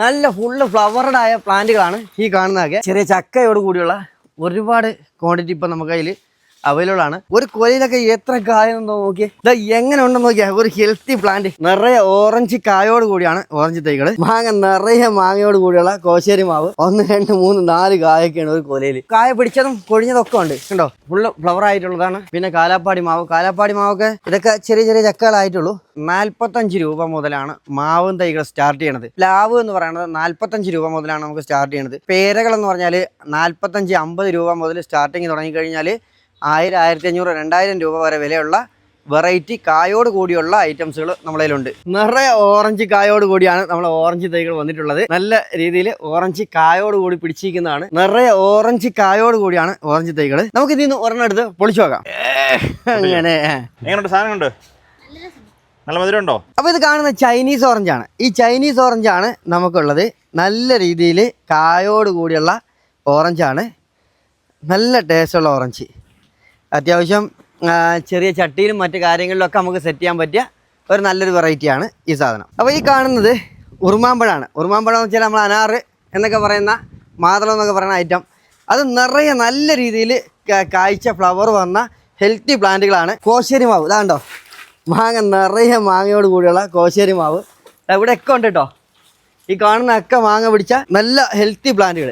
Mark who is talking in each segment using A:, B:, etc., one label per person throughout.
A: നല്ല ഫുള്ള് ഫ്ലവറഡ് ആയ പ്ലാന്റുകളാണ് ഈ കാണുന്നതൊക്കെ. ചെറിയ ചക്കയോട് കൂടിയുള്ള ഒരുപാട് ക്വാണ്ടിറ്റി ഇപ്പം നമുക്ക് കയ്യിൽ അവൈലബിൾ ആണ്. ഒരു കൊലയിലൊക്കെ എത്ര കായെന്നോ നോക്കിയേ. ഇതാ എങ്ങനെ ഉണ്ടെന്ന് നോക്കിയാ. ഒരു ഹെൽത്തി പ്ലാന്റ് നിറയെ ഓറഞ്ച് കായോട് കൂടിയാണ് ഓറഞ്ച് തൈകൾ. മാങ്ങ നിറയെ മാങ്ങയോട് കൂടിയുള്ള കോശേരി മാവ്. ഒന്ന് രണ്ട് മൂന്ന് നാല് കായൊക്കെയാണ് ഒരു കൊലയിൽ. കായ പിടിച്ചതും കൊഴിഞ്ഞതും ഒക്കെ ഉണ്ട്. കണ്ടോ? ഫുള്ള് ഫ്ലവർ ആയിട്ടുള്ളതാണ്. പിന്നെ കാലാപ്പാടി മാവ്. കാലാപ്പാടി മാവൊക്കെ ഇതൊക്കെ ചെറിയ ചെറിയ ചക്കകളായിട്ടുള്ളൂ. നാൽപ്പത്തഞ്ച് രൂപ മുതലാണ് മാവും തൈകൾ സ്റ്റാർട്ട് ചെയ്യണത്. പ്ലാവ് എന്ന് പറയുന്നത് നാൽപ്പത്തഞ്ച് രൂപ മുതലാണ് നമുക്ക് സ്റ്റാർട്ട് ചെയ്യണത്. പേരകൾ എന്ന് പറഞ്ഞാൽ നാൽപ്പത്തഞ്ച് അമ്പത് രൂപ മുതൽ സ്റ്റാർട്ടിങ് തുടങ്ങിക്കഴിഞ്ഞാൽ ആയിരം ആയിരത്തി അഞ്ഞൂറ് രണ്ടായിരം രൂപ വരെ വിലയുള്ള വെറൈറ്റി കായോട് കൂടിയുള്ള ഐറ്റംസുകൾ നമ്മളതിലുണ്ട് നിറയെ ഓറഞ്ച് കായോട് കൂടിയാണ് നമ്മൾ ഓറഞ്ച് തൈകൾ വന്നിട്ടുള്ളത്. നല്ല രീതിയിൽ ഓറഞ്ച് കായോട് കൂടി പിടിച്ചിരിക്കുന്നതാണ്. നിറയെ ഓറഞ്ച് കായോട് കൂടിയാണ് ഓറഞ്ച് തൈകൾ. നമുക്ക് ഇതിൽ നിന്ന് ഒരെണ്ണം എടുത്ത് പൊളിച്ചു നോക്കാം. അങ്ങനെ
B: എങ്ങനെയുണ്ട്? സാധനം ഉണ്ട് നല്ല മധുരം ഉണ്ടോ
A: അപ്പോൾ ഇത് കാണുന്ന ചൈനീസ് ഓറഞ്ച് ആണ് ഈ ചൈനീസ് ഓറഞ്ച് ആണ് നമുക്കുള്ളത്. നല്ല രീതിയിൽ കായോട് കൂടിയുള്ള ഓറഞ്ചാണ്. നല്ല ടേസ്റ്റുള്ള ഓറഞ്ച്. അത്യാവശ്യം ചെറിയ ചട്ടിയിലും മറ്റു കാര്യങ്ങളിലൊക്കെ നമുക്ക് സെറ്റ് ചെയ്യാൻ പറ്റിയ ഒരു നല്ലൊരു വെറൈറ്റിയാണ് ഈ സാധനം. അപ്പോൾ ഈ കാണുന്നത് ഉറുമാമ്പഴമാണ് ഉറുമാമ്പഴം എന്ന് വെച്ചാൽ നമ്മൾ അനാറ് എന്നൊക്കെ പറയുന്ന മാതളം എന്നൊക്കെ പറയുന്ന ഐറ്റം അത് നിറയെ നല്ല രീതിയിൽ കായ്ച്ച ഫ്ലവർ വന്ന ഹെൽത്തി പ്ലാന്റുകളാണ് കോശേരി മാവ്. ഇതാണ്ടോ മാങ്ങ നിറയെ മാങ്ങയോട് കൂടിയുള്ള കോശേരി മാവ്. ഇവിടെ ഇവിടെയൊക്കെ ഉണ്ട് കേട്ടോ. ഈ കാണുന്ന ഒക്കെ മാങ്ങ പിടിച്ച നല്ല ഹെൽത്തി പ്ലാന്റുകൾ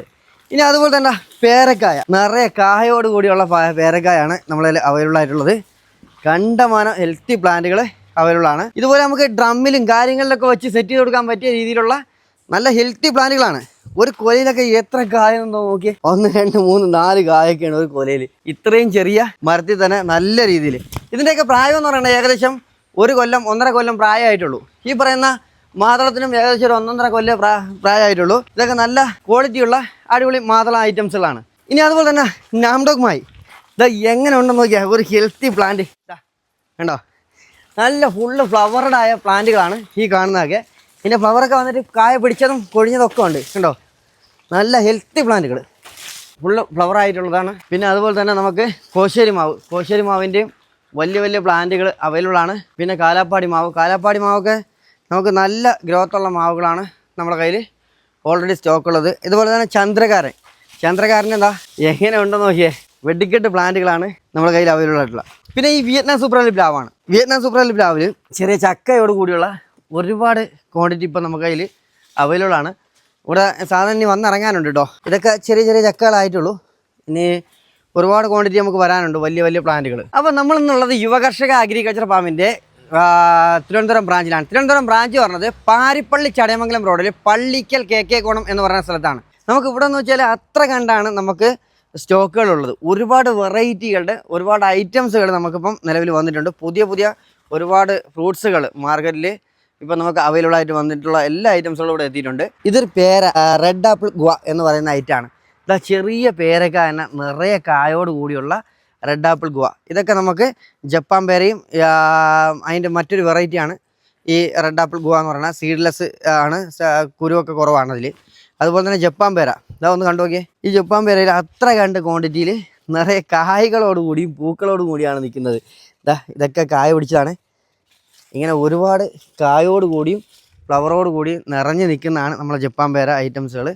A: ഇനി അതുപോലെ തന്നെ പേരക്കായ. നിറയെ കായയോട് കൂടിയുള്ള പേരക്കായാണ് നമ്മളതിൽ അവൈലബിൾ ആയിട്ടുള്ളത്. കണ്ടമാനം ഹെൽത്തി പ്ലാന്റുകൾ അവൈലബിൾ ആണ്. ഇതുപോലെ നമുക്ക് ഡ്രമ്മിലും കാര്യങ്ങളിലൊക്കെ വെച്ച് സെറ്റ് ചെയ്ത് കൊടുക്കാൻ പറ്റിയ രീതിയിലുള്ള നല്ല ഹെൽത്തി പ്ലാന്റുകളാണ് ഒരു കൊലയിലൊക്കെ എത്ര കായെന്നോ നോക്കി ഒന്ന് രണ്ട് മൂന്ന് നാല് കായൊക്കെയാണ് ഒരു കൊലയിൽ ഇത്രയും ചെറിയ മരത്തിൽ തന്നെ നല്ല രീതിയിൽ ഇതിന്റെയൊക്കെ പ്രായം എന്ന് പറയുന്നത് ഏകദേശം ഒരു കൊല്ലം ഒന്നര കൊല്ലം പ്രായമായിട്ടുള്ളൂ. ഈ പറയുന്ന മാതളത്തിനും ഏകദേശം ഒരു ഒന്നൊന്നര കൊല്ലം പ്രാ പ്രായമായിട്ടുള്ളൂ. ഇതൊക്കെ നല്ല ക്വാളിറ്റിയുള്ള അടിപൊളി മാതള ഐറ്റംസുകളാണ് ഇനി അതുപോലെ തന്നെ നാംഡോഗുമായി. ഇതാ എങ്ങനെ ഉണ്ടെന്ന് നോക്കിയാൽ ഒരു ഹെൽത്തി പ്ലാന്റ് കണ്ടോ? നല്ല ഫുള്ള് ഫ്ലവറഡ് ആയ പ്ലാന്റുകളാണ് ഈ കാണുന്നതൊക്കെ. പിന്നെ ഫ്ലവറൊക്കെ വന്നിട്ട് കായ പിടിച്ചതും കൊഴിഞ്ഞതൊക്കെ ഉണ്ട് കണ്ടോ? നല്ല ഹെൽത്തി പ്ലാന്റുകൾ ഫുള്ള് ഫ്ലവർ ആയിട്ടുള്ളതാണ്. പിന്നെ അതുപോലെ തന്നെ നമുക്ക് കോശേരി മാവ്. കോശേരി മാവിന്റെയും വലിയ വലിയ പ്ലാന്റുകൾ അവൈലബിൾ ആണ്. പിന്നെ കാലാപ്പാടി മാവ്. കാലാപ്പാടി മാവൊക്കെ നമുക്ക് നല്ല ഗ്രോത്തുള്ള മാവുകളാണ് നമ്മുടെ കയ്യിൽ ഓൾറെഡി സ്റ്റോക്ക് ഉള്ളത്. ഇതുപോലെ തന്നെ ചന്ദ്രകാരൻ. ചന്ദ്രകാരൻ എന്താ? എങ്ങനെ ഉണ്ടെന്ന് നോക്കിയേ. വെടിക്കെട്ട് പ്ലാന്റുകളാണ് നമ്മുടെ കയ്യിൽ അവൈലബിൾ ആയിട്ടുള്ള. പിന്നെ ഈ വിയറ്റ്നാം സൂപ്പർ അലി പ്ലാവാണ്. വിയറ്റ്നാം സൂപ്പർ അലി പ്ലാവിൽ ചെറിയ ചക്കയോട് കൂടിയുള്ള ഒരുപാട് ക്വാണ്ടിറ്റി ഇപ്പം നമ്മുടെ കയ്യിൽ അവൈലബിൾ ആണ്. ഇവിടെ സാധനം ഇനി വന്നിറങ്ങാനുണ്ട് കേട്ടോ ഇതൊക്കെ ചെറിയ ചെറിയ ചക്കകളായിട്ടുള്ളൂ. ഇനി ഒരുപാട് ക്വാണ്ടിറ്റി നമുക്ക് വരാനുണ്ട്. വലിയ വലിയ പ്ലാന്റുകൾ അപ്പോൾ നമ്മളിന്നുള്ളത് യുവകർഷക അഗ്രികൾച്ചർ ഫാമിന്റെ തിരുവനന്തപുരം ബ്രാഞ്ചിലാണ്. തിരുവനന്തപുരം ബ്രാഞ്ച് പറഞ്ഞത് പാരിപ്പള്ളി ചടയമംഗലം റോഡിൽ പള്ളിക്കൽ കെ കെ കോണം എന്ന് പറയുന്ന സ്ഥലത്താണ്. നമുക്ക് ഇവിടെ എന്ന് വെച്ചാൽ അത്ര കണ്ടാണ് നമുക്ക് സ്റ്റോക്കുകളുള്ളത്. ഒരുപാട് വെറൈറ്റികളുടെ ഒരുപാട് ഐറ്റംസുകൾ നമുക്കിപ്പം നിലവിൽ വന്നിട്ടുണ്ട്. പുതിയ പുതിയ ഒരുപാട് ഫ്രൂട്ട്സുകൾ മാർക്കറ്റിൽ ഇപ്പം നമുക്ക് അവൈലബിൾ ആയിട്ട് വന്നിട്ടുള്ള എല്ലാ ഐറ്റംസുകളും ഇവിടെ എത്തിയിട്ടുണ്ട്. ഇതൊരു പേര റെഡ് ആപ്പിൾ ഗുവ എന്ന് പറയുന്ന ഐറ്റമാണ് ഇതാ ചെറിയ പേരക്ക എന്ന നിറയെ കായോട് കൂടിയുള്ള റെഡ് ആപ്പിൾ ഗുവ. ഇതൊക്കെ നമുക്ക് ജപ്പാൻ പേരയും അതിന്റെ മറ്റൊരു വെറൈറ്റിയാണ് ഈ റെഡ് ആപ്പിൾ ഗുവ എന്ന് പറയുന്നത് സീഡ്ലെസ് ആണ്. കുരുവൊക്കെ കുറവാണ് അതിൽ അതുപോലെ തന്നെ ജപ്പാൻ പേര. ഇതാ ഒന്ന് കണ്ടു നോക്കിയേ. ഈ ജപ്പാൻ പേരയിൽ അത്ര കണ്ട് ക്വാണ്ടിറ്റിയിൽ നിറയെ കായ്കളോട് കൂടിയും പൂക്കളോട് കൂടിയാണ് നിൽക്കുന്നത്. ഇതാ ഇതൊക്കെ കായ പിടിച്ചതാണ്. ഇങ്ങനെ ഒരുപാട് കായോട് കൂടിയും ഫ്ലവറോട് കൂടിയും നിറഞ്ഞു നിൽക്കുന്നതാണ് നമ്മളെ ജപ്പാൻ പേര ഐറ്റംസുകൾ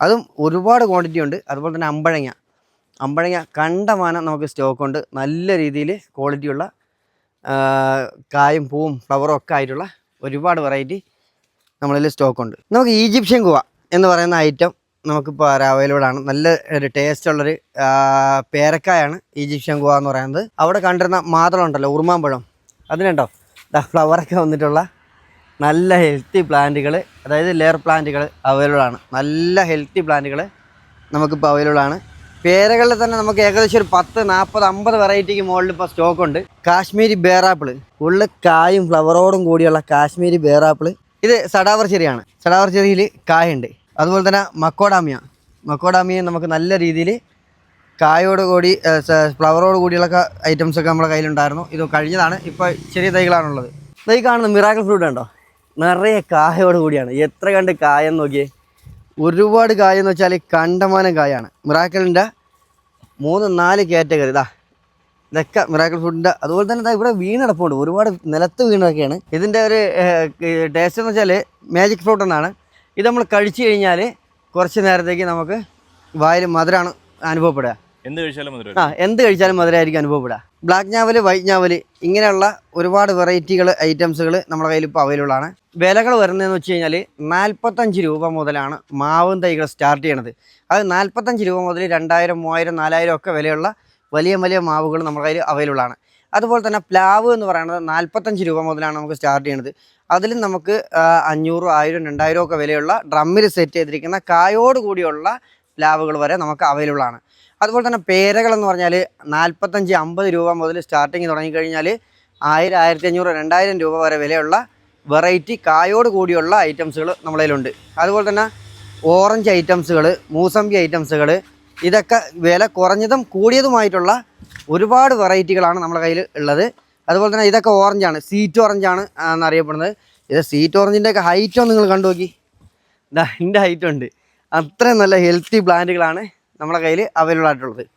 A: അതും ഒരുപാട് ക്വാണ്ടിറ്റി ഉണ്ട്. അതുപോലെ തന്നെ അമ്പഴങ്ങ. അമ്പഴങ്ങ കണ്ടമാനം നമുക്ക് സ്റ്റോക്ക് ഉണ്ട് നല്ല രീതിയിൽ ക്വാളിറ്റിയുള്ള കായും പൂവും ഫ്ലവറും ഒക്കെ ആയിട്ടുള്ള ഒരുപാട് വെറൈറ്റി നമ്മളിൽ സ്റ്റോക്ക് ഉണ്ട് നമുക്ക് ഈജിപ്ഷ്യൻ കുവ എന്ന് പറയുന്ന ഐറ്റം നമുക്കിപ്പോൾ അവൈലബിൾ ആണ്. നല്ല ഒരു ടേസ്റ്റ് ഉള്ളൊരു പേരക്കായാണ് ഈജിപ്ഷ്യൻ കുവ എന്ന് പറയുന്നത്. അവിടെ കണ്ടിരുന്ന മാതളം ഉണ്ടല്ലോ ഉറുമാമ്പഴം. അതിനുണ്ടോ? ഫ്ലവറൊക്കെ വന്നിട്ടുള്ള നല്ല ഹെൽത്തി പ്ലാന്റുകൾ അതായത് ലെയർ പ്ലാന്റുകൾ അവൈലബിൾ ആണ്. നല്ല ഹെൽത്തി പ്ലാന്റുകൾ നമുക്കിപ്പോൾ അവൈലബിൾ ആണ്. പേരകളിൽ തന്നെ നമുക്ക് ഏകദേശം ഒരു പത്ത് നാൽപ്പത് അമ്പത് വെറൈറ്റിക്ക് മുകളിൽ ഇപ്പോൾ സ്റ്റോക്ക് ഉണ്ട്. കാശ്മീരി ബേറാപ്പിൾ ഉള്ളിൽ കായും ഫ്ലവറോടും കൂടിയുള്ള കാശ്മീരി ബേറാപ്പിൾ ഇത് സടാവർ ചെറിയാണ്. സടാവർ ചെറിയിൽ കായുണ്ട്. അതുപോലെ തന്നെ മക്കോഡാമിയ. മക്കോഡാമിയ നമുക്ക് നല്ല രീതിയിൽ കായോട് കൂടി ഫ്ലവറോട് കൂടിയുള്ള ഐറ്റംസ് ഒക്കെ നമ്മുടെ കയ്യിലുണ്ടായിരുന്നു. ഇത് കഴിഞ്ഞതാണ്. ഇപ്പോൾ ചെറിയ തൈകളാണുള്ളത്. തൈ ഈ കാണുന്ന മിറാക്കൽ ഫ്രൂട്ട് ഉണ്ടോ? നിറയെ കായോട് കൂടിയാണ്. എത്ര കണ്ട് കായെന്ന് നോക്കിയേ. ഒരുപാട് കായ എന്ന് വെച്ചാൽ കണ്ടമാനം കായാണ് മിറാക്കലിന്റെ മൂന്ന് നാല് കാറ്റഗറി ഇതാ ഇതൊക്കെ മിറാക്കൽ ഫുഡിന്റെ അതുപോലെ തന്നെ ഇവിടെ വീണടപ്പുണ്ട്. ഒരുപാട് നിലത്ത് വീണൊക്കെയാണ് ഇതിന്റെ ഒരു ടേസ്റ്റ് എന്ന് വെച്ചാൽ മാജിക് ഫ്രൂട്ട് എന്നാണ്. ഇത് നമ്മൾ കഴിച്ചു കഴിഞ്ഞാൽ കുറച്ച് നേരത്തേക്ക് നമുക്ക് വായിൽ മധുരമാണ് അനുഭവപ്പെടുക.
B: എന്ത് കഴിച്ചാലും മധുരം
A: ആ എന്ത് കഴിച്ചാലും മധുരമായിരിക്കും അനുഭവപ്പെടുക. ബ്ലാക്ക് ഞാവൽ വൈറ്റ് ഞാവൽ ഇങ്ങനെയുള്ള ഒരുപാട് വെറൈറ്റികൾ ഐറ്റംസുകൾ നമ്മുടെ കയ്യിൽ ഇപ്പോൾ അവൈലബിൾ ആണ്. വിലകൾ വരുന്നതെന്ന് വെച്ച് കഴിഞ്ഞാൽ നാൽപ്പത്തഞ്ച് രൂപ മുതലാണ് മാവും തൈകൾ സ്റ്റാർട്ട് ചെയ്യണത്. അത് നാൽപ്പത്തഞ്ച് രൂപ മുതൽ രണ്ടായിരം മൂവായിരം നാലായിരം ഒക്കെ വിലയുള്ള വലിയ വലിയ മാവുകൾ നമ്മുടെ കയ്യിൽ അവൈലബിൾ ആണ്. അതുപോലെ തന്നെ പ്ലാവ് എന്ന് പറയുന്നത് നാൽപ്പത്തഞ്ച് രൂപ മുതലാണ് നമുക്ക് സ്റ്റാർട്ട് ചെയ്യണത്. അതിലും നമുക്ക് അഞ്ഞൂറ് ആയിരം രണ്ടായിരം ഒക്കെ വിലയുള്ള ഡ്രമ്മിൽ സെറ്റ് ചെയ്തിരിക്കുന്ന കായോട് കൂടിയുള്ള പ്ലാവുകൾ വരെ നമുക്ക് അവൈലബിൾ ആണ്. അതുപോലെ തന്നെ പേരകൾ എന്ന് പറഞ്ഞാൽ നാൽപ്പത്തഞ്ച് അമ്പത് രൂപ മുതൽ സ്റ്റാർട്ടിങ് തുടങ്ങിക്കഴിഞ്ഞാൽ ആയിരം ആയിരത്തി അഞ്ഞൂറ് രണ്ടായിരം രൂപ വരെ വിലയുള്ള വെറൈറ്റി കായോട് കൂടിയുള്ള ഐറ്റംസുകൾ നമ്മളതിലുണ്ട് അതുപോലെ തന്നെ ഓറഞ്ച് ഐറ്റംസുകൾ മൂസമ്പി ഐറ്റംസുകൾ ഇതൊക്കെ വില കുറഞ്ഞതും കൂടിയതുമായിട്ടുള്ള ഒരുപാട് വെറൈറ്റികളാണ് നമ്മുടെ കയ്യിൽ ഉള്ളത്. അതുപോലെ തന്നെ ഇതൊക്കെ ഓറഞ്ചാണ് സീറ്റ് ഓറഞ്ചാണ് എന്നറിയപ്പെടുന്നത്. ഇത് സീറ്റ് ഓറഞ്ചിന്റെയൊക്കെ ഹൈറ്റോ നിങ്ങൾ കണ്ടു നോക്കി. എന്റെ ഹൈറ്റ് ഉണ്ട്. അത്രയും നല്ല ഹെൽത്തി പ്ലാന്റുകളാണ് നമ്മുടെ കയ്യിൽ അവൈലബിൾ ആയിട്ടുള്ളത്.